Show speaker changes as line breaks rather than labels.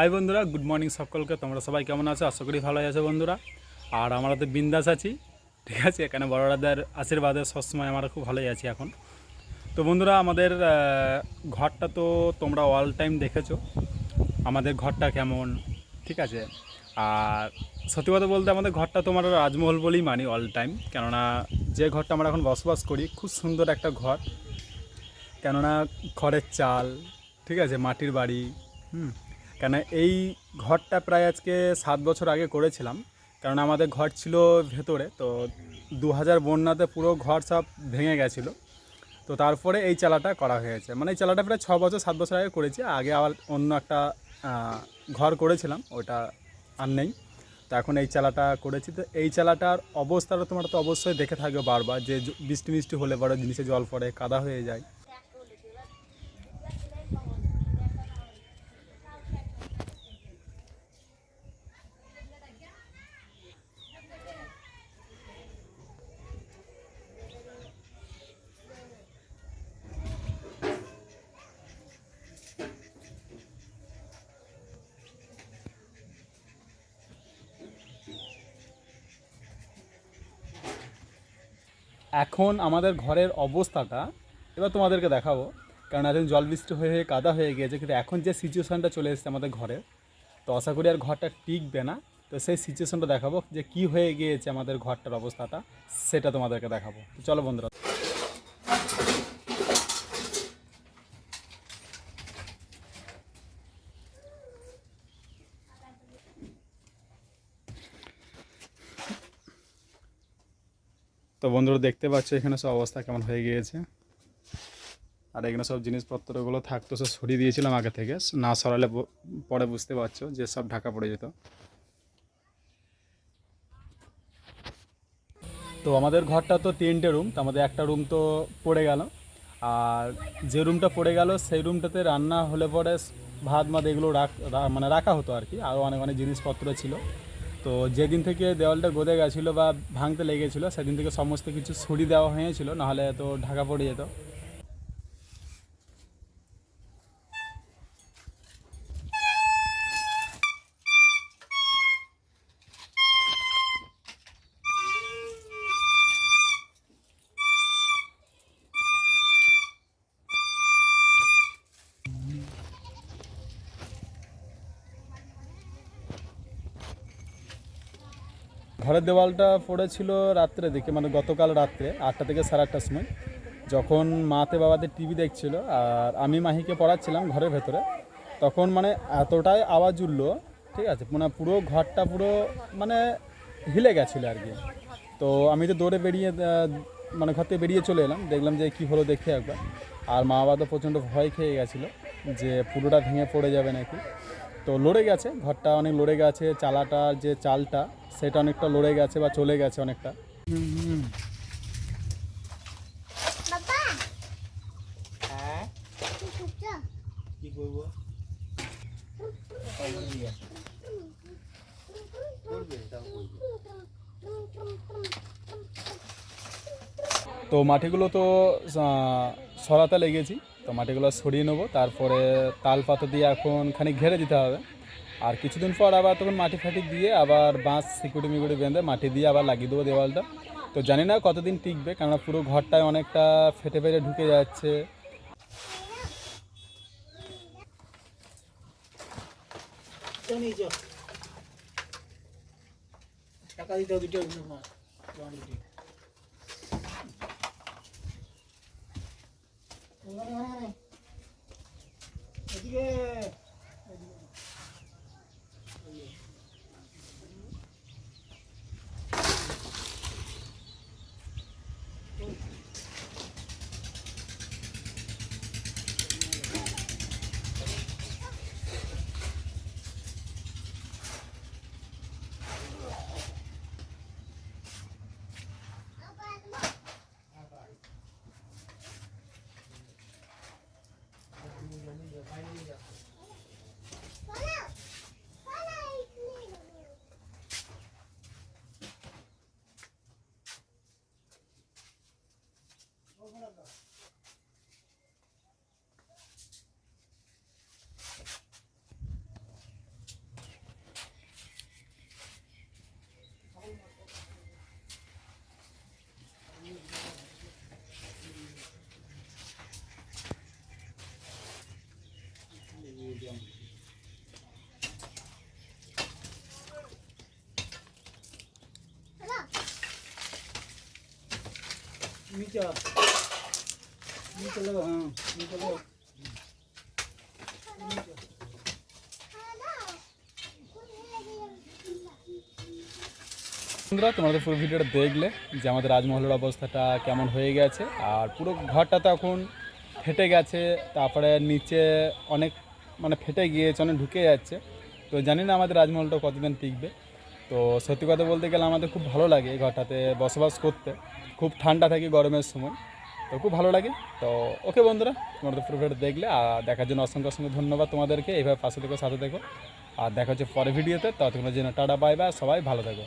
High বন্ধুরা good morning সকলকে। তোমরা সবাই কেমন আছো? আশা করি ভালোই আছো বন্ধুরা। আর আমরা তো বিন্দাস আছি, ঠিক আছে? এখানে বড়রাদের আশীর্বাদে সবসময় আমরা খুব ভালোই আছি এখন। তো বন্ধুরা, আমাদের ঘরটা তো তোমরা অল টাইম দেখেছ। আমাদের ঘরটা কেমন, ঠিক আছে? আর সত্যি কথা বলতে আমাদের ঘরটা তোমার রাজমহল বলেই মানি অল টাইম কেননা যে ঘরটা আমরা এখন বসবাস করি, খুব সুন্দর একটা ঘর। কেননা খড়ের চাল, ঠিক আছে? মাটির বাড়ি, হুম? কেন এই ঘরটা প্রায় আজকে সাত বছর আগে করেছিলাম। কারণ আমাদের ঘর ছিল ভেতরে, তো দু হাজার বন্যাতে পুরো ঘর সব ভেঙে গেছিল। তো তারপরে এই চালাটা করা হয়েছে। মানে এই চালাটা প্রায় ছ বছর, সাত বছর আগে করেছি। আগে আবার অন্য একটা ঘর করেছিলাম, ওটা আর নেই। তো এখন এই চালাটা করেছি। তো এই চালাটার অবস্থাটা তোমরা তো অবশ্যই দেখে থাকবে বারবার যে বৃষ্টি মিষ্টি হলে বড় জিনিসে জল পড়ে, কাদা হয়ে যায়। এখন আমাদের ঘরের অবস্থাটা, এবার তোমাদেরকে দেখাবো। কারণ এখন জল বৃষ্টি হয়ে হয়ে কাদা হয়ে গিয়েছে, কিন্তু এখন যে সিচুয়েশানটা চলে এসেছে আমাদের ঘরে, তো আশা করি আর ঘরটা টিকবে না। তো সেই সিচুয়েশানটা দেখাবো, যে কি হয়ে গিয়েছে আমাদের ঘরটার অবস্থাটা, সেটা তোমাদেরকে দেখাবো। চলো বন্ধুরা। তো বন্ধুরা দেখতে পাচ্ছ এখানে সব অবস্থা কেমন হয়ে গিয়েছে। আর এখানে সব জিনিসপত্রগুলো থাকতো, সব সরিয়ে দিয়েছিলাম আগে থেকে। না সরালে পরে বুঝতে পারছ যে সব ঢাকা পড়ে যেত। তো আমাদের ঘরটা তো তিনটে রুম, তো আমাদের একটা রুম তো পড়ে গেল। আর যে রুমটা পড়ে গেল, সেই রুমটাতে রান্না হলে পরে ভাত, মাত এগুলো রাখ মানে রাখা হতো আর কি। আরও অনেক অনেক জিনিসপত্র ছিল। তো যেদিন থেকে দেওয়ালটা গদে গেছিল বা ভাঙতে লেগেছিলো, সেদিন থেকে সমস্ত কিছু ছুরি দেওয়া হয়েছিল, নাহলে তো ঢাকা পড়ে যেত। ঘরের দেওয়ালটা পড়েছিল রাত্রে দিকে মানে গতকাল রাত্রে, আটটা থেকে সাড়ে আটটার সময়। যখন মাতে বাবাতে টিভি দেখছিল, আর আমি মাহিকে পড়াচ্ছিলাম ঘরের ভেতরে, তখন মানে এতটাই আওয়াজ উঠল, ঠিক আছে মানে পুরো ঘরটা পুরো মানে হিলে গেছিল আর কি। তো আমি তো দৌড়ে বেরিয়ে মানে ঘর থেকে বেরিয়ে চলে এলাম, দেখলাম যে কী হলো দেখে একবার। আর মা বাবা তো প্রচণ্ড ভয় খেয়ে গেছিল যে পুরোটা ভেঙে পড়ে যাবে নাকি। তো লড়ে গেছে ঘরটা অনেক লড়ে গেছে চালাটা যে চালটা সেটা অনেকটা লড়ে গেছে বা চলে গেছে অনেকটা।
হ্যাঁ?
তো মাটিগুলো তো সরাতে লেগেছি। তো মাটিগুলো সরিয়ে নেব, তারপরে তাল পাতা দিয়ে এখন খানিক ঘেরে দিতে হবে। আর কিছুদিন পর আবার তখন মাটি ফাটি দিয়ে আবার বাঁশ সিকুড়ি মিকুড়ি বেঁধে মাটি দিয়ে আবার লাগিয়ে দেবো দেওয়ালটা। তো জানি না কতদিন টিকবে, কেননা পুরো ঘরটায় অনেকটা ফেটে ফেটে ঢুকে যাচ্ছে।
টাকা দিতে দুটো Yeah. नीचे नीचे लगा हाँ नीचे लगा
বন্ধুরা তোমাদের পুরো ভিডিওটা দেখলে যে আমাদের রাজমহলের অবস্থাটা কেমন হয়ে গেছে আর পুরো ঘরটা তখন ফেটে গেছে তারপরে নিচে অনেক মানে ফেটে গিয়েছে অনেক ঢুকে যাচ্ছে তো জানি না আমাদের রাজমহলটা কতদিন টিকবে তো সত্যি কথা বলতে গেলে আমাদের খুব ভালো লাগে এই ঘরটাতে বসবাস করতে। খুব ঠান্ডা থাকে গরমের সময়, তো খুব ভালো লাগে। তো ওকে বন্ধুরা তোমাদের পুরো ভিডিও দেখলে, আর দেখার জন্য অসংখ্য অসংখ্য ধন্যবাদ তোমাদেরকে। এইভাবে পাশে থেকো সাথে দেখো আর দেখা হচ্ছে পরে ভিডিওতে। ততক্ষণের জন্য টাটা, বাই বা সবাই ভালো থেকো।